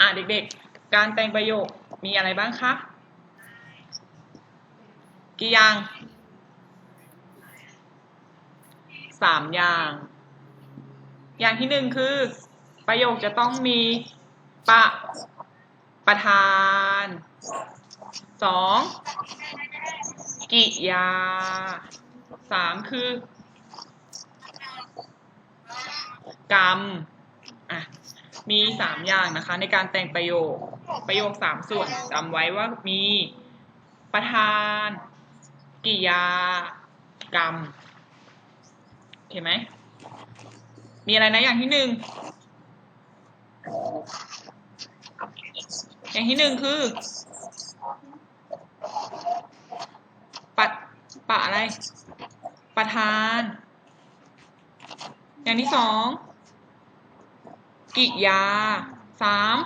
อะเด็กๆ การแต่งประโยคมีอะไรบ้างคะ กี่อย่างสามอย่าง อย่างที่หนึ่งคือ ประโยคจะต้องมีปะประธานสอง กิยาสามคือ กรรมอะมีสามอย่างนะคะ ในการแต่งประโยคประโยคสามส่วนจำไว้ว่ามีประธาน กิยา กรรมโอเคไหม มีอะไรนะอย่างที่หนึ่งอย่างที่หนึ่งคือปะ ปะอะไร ประธาน อย่างที่สองกิยาสาม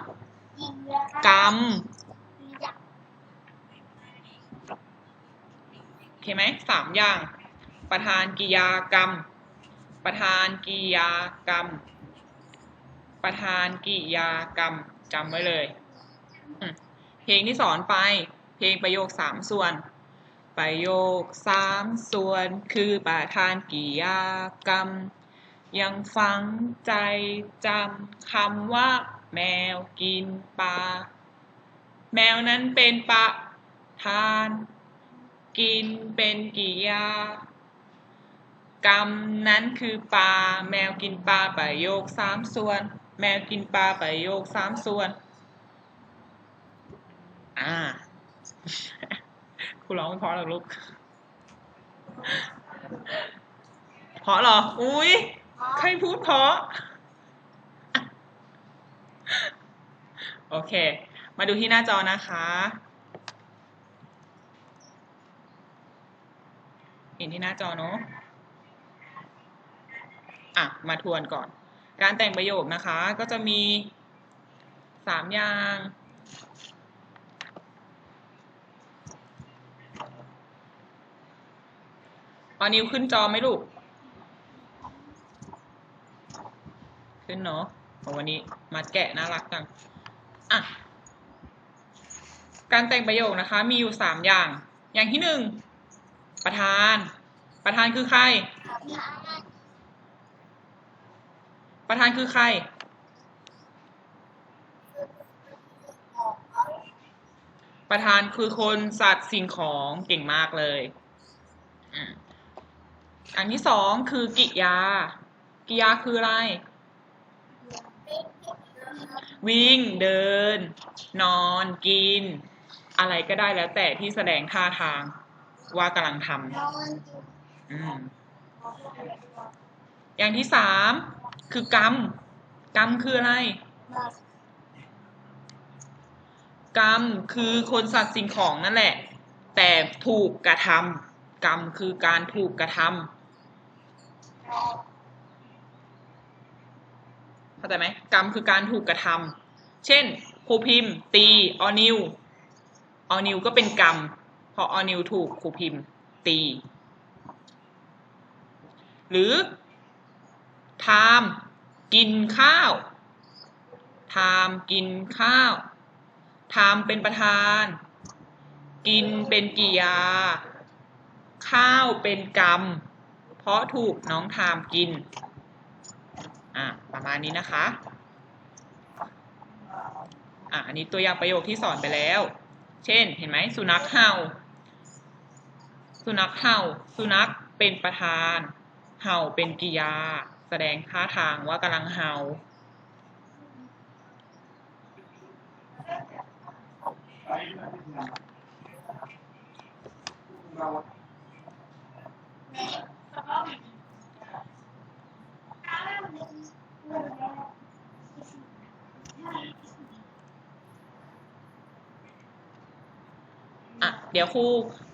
กรรมโอเคไหมสามอย่าง ประธานกิยากรรม ประธานกิยากรรม ประธานกิยากรรมจำไว้เลย เพลงที่สอนไป เพลงประโยคสามส่วน ประโยคสามส่วนคือประธานกิยากรรม ยังฟังใจจำคำว่า แมวกินปลาแมวนั้นเป็นปะทาน กินเป็นกิยากรรมนั้นคือปลาแมวกินปลาประโยคสามส่วน แมวกินปลาประโยคสามส่วน อ่า ครูร้องไม่เพราะหรอกลูกเพราะเหรอ อุ้ยใครพูดเพราะ โอเค มาดูที่หน้าจอนะคะเห็นที่หน้าจอเนอะอะ มาทวนก่อน การแต่งประโยคนะคะ ก็จะมีสามอย่าง เอานิ้วขึ้นจอไหมลูก ขึ้นเนาะวันนี้มาแกะน่ารักจัง อะ การแต่งประโยคนะคะ มีอยู่สามอย่าง อย่างที่หนึ่งประธาน ประธานคือใคร ประธานคือใคร ประธานคือคนสัตว์สิ่งของเก่งมากเลย อืม อันที่สองคือกิยา กิยาคืออะไร วิ่งเดิน นอนกิน อะไรก็ได้แล้วแต่ที่แสดงท่าทาง ว่ากำลังทำอืมอย่างที่สามคือกรรม กรรมคืออะไร กรรมคือคนสัตว์สิ่งของนั่นแหละ แต่ถูกกระทำกรรมคือการถูกกระทำ เข้าใจไหมกรรมคือการถูกกระทำเช่นครูพิมพ์ ตีออนิวออนิวก็เป็นกรรมเพราะออนิวถูกครูพิมพ์ ตี หรือไทามกินข้าวไทามกินข้าวไทามเป็นประธาน กินเป็นกิยา ข้าวเป็นกรรม ราะถูกน้องทามกิน อะประมาณนี้นะคะ อะอันนี้ตัวอย่างประโยคที่สอนไปแล้ว เช่น เห็นไหมสุนัขเห่า สุนัขเห่า สุนัขเป็นประธาน เห่าเป็นกิยา แสดงท่าทางว่ากำลังเห่า ดี๋ยวครู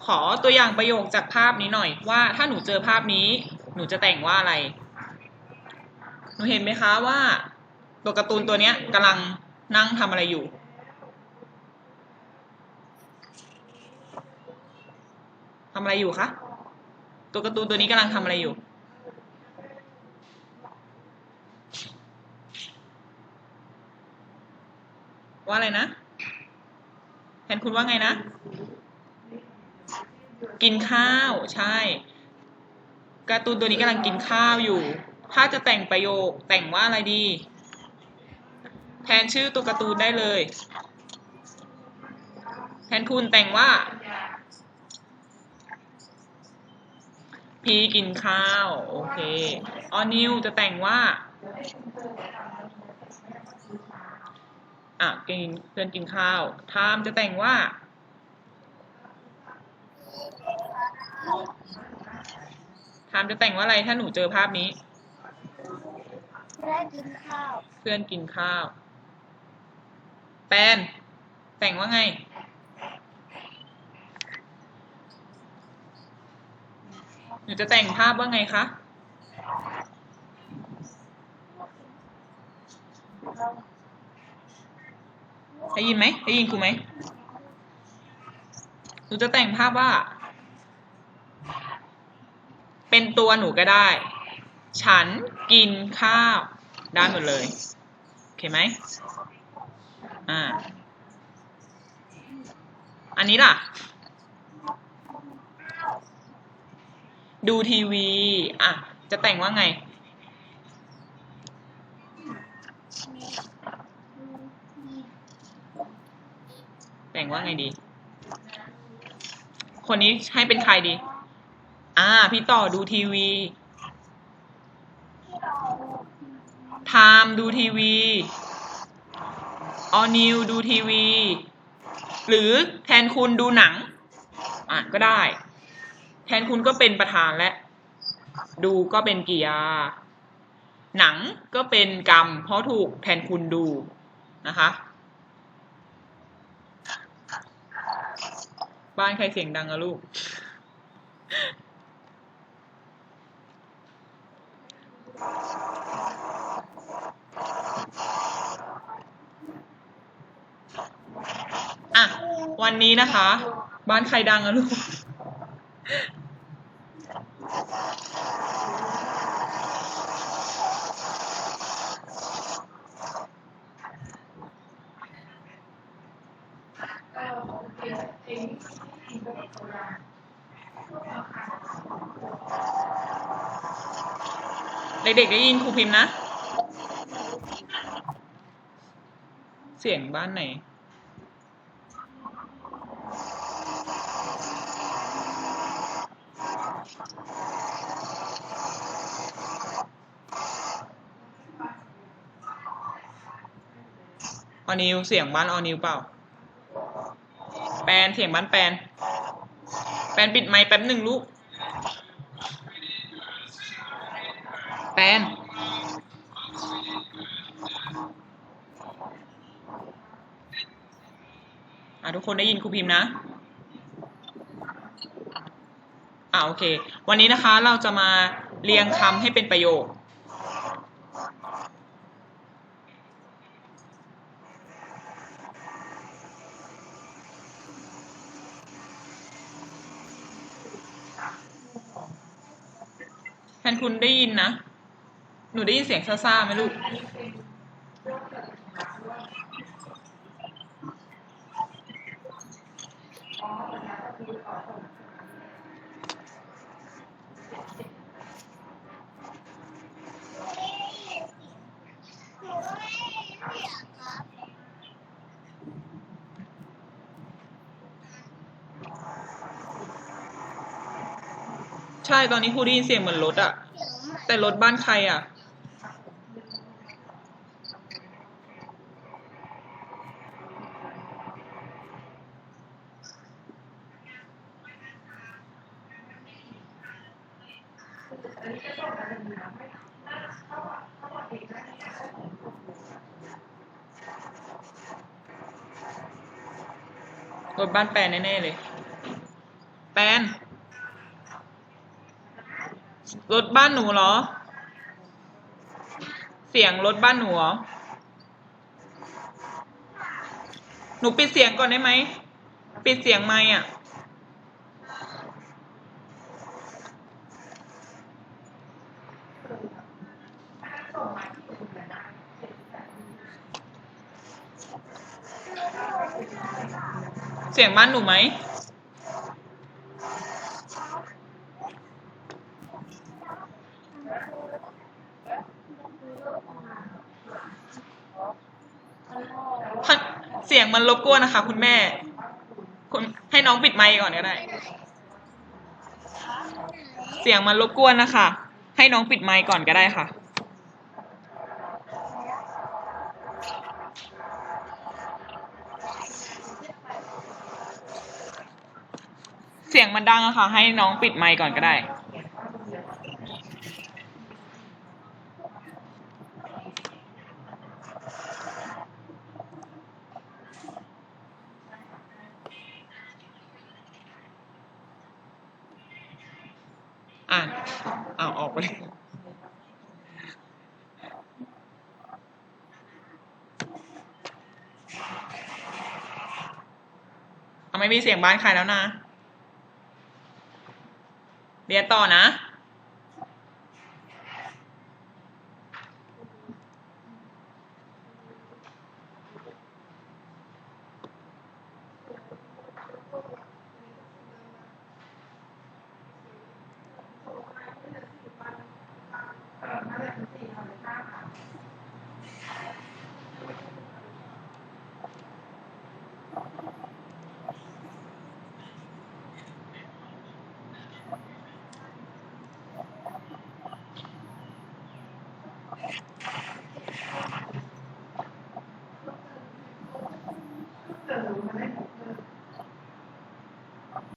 ขอตัวอย่างประโยคจากภาพนี้หน่อย ว่าถ้าหนูเจอภาพนี้ หนูจะแต่งว่าอะไร หนูเห็นไหมคะว่า ตัวการ์ตูนตัวเนี้ยกำลังนั่งทำอะไรอยู่ ทำอะไรอยู่คะ ตัวการ์ตูนตัวนี้กำลังทำอะไรอยู่ ว่าอะไรนะแทนคุณว่าไงนะ กินข้าวใช่การ์ตูนตัวนี้กำลังกินข้าวอยู่ ถ้าจะแต่งประโยคแต่งว่าอะไรดี แทนชื่อตัวการ์ตูนได้เลย แทนคุณแต่งว่า พีกินข้าว โอเค ออนิวจะแต่งว่า อะกินเพื่อนกินข้าวไทม์จะแต่งว่า ไทม์จะแต่งว่าอะไรถ้าหนูเจอภาพนี้ได้กินข้าว เพื่อนกินข้าว แปน แต่งว่าไง หนูจะแต่งภาพว่าไงคะ ได้ยินไหม ได้ยินครูไหม หนูจะแต่งภาพว่า เป็นตัวหนูก็ได้ ฉันกินข้าวได้หมดเลย โอเคไหมอ่า อันนี้ล่ะ ดูทีวี อะ จะแต่งว่าไงแต่งว่าไงดี คนนี้ให้เป็นใครดี อ่า พี่ต่อดูทีวีไทม์ดูทีวีออนิวดูทีวี หรือแทนคุณดูหนัง อะก็ได้ แทนคุณก็เป็นประธานและ ดูก็เป็นกิยา หนังก็เป็นกรรม เพราะถูกแทนคุณดูนะคะ บ้านใครเสียงดังอะลูก อะ วันนี้นะคะ บ้านใครดังอะลูก เด็กๆได้ยินครูพิมพ์นะ เสียงบ้านไหน ออนิวเสียงบ้านออนิวเปล่า แปนเสียงบ้านแปน แปนปิดไมค์แป๊บหนึ่งลูก แปนอะทุกคนได้ยินครูพิมพ์นะอ่าโอเค วันนี้นะคะเราจะมาเรียงคำให้เป็นประโยค แทนคุณได้ยินนะ หนูได้ยินเสียงซ่าๆไหมลูก ใช่ ตอนนี้ครูได้ยินเสียงเหมือนรถอะ แต่รถบ้านใครอะ รถบ้านแปนแน่ ๆ เลย แปนรถบ้านหนูเหรอ เสียงรถบ้านหนูเหรอ หนูปิดเสียงก่อนได้ไหม ปิดเสียงไม่อะ เสียงบ้านหนูไหม เสียงมันรบกวนนะคะ คุณแม่คุณให้น้องปิดไมค์ก่อนก็ได้ เสียงมันรบกวนนะคะ ให้น้องปิดไมค์ก่อนก็ได้ค่ะ เสียงมันดังอะค่ะ ให้น้องปิดไมค์ก่อนก็ได้ อ่านเอาออกไปเลยเอาไม่มีเสียงบ้านใครแล้วนะ เรียนต่อนะ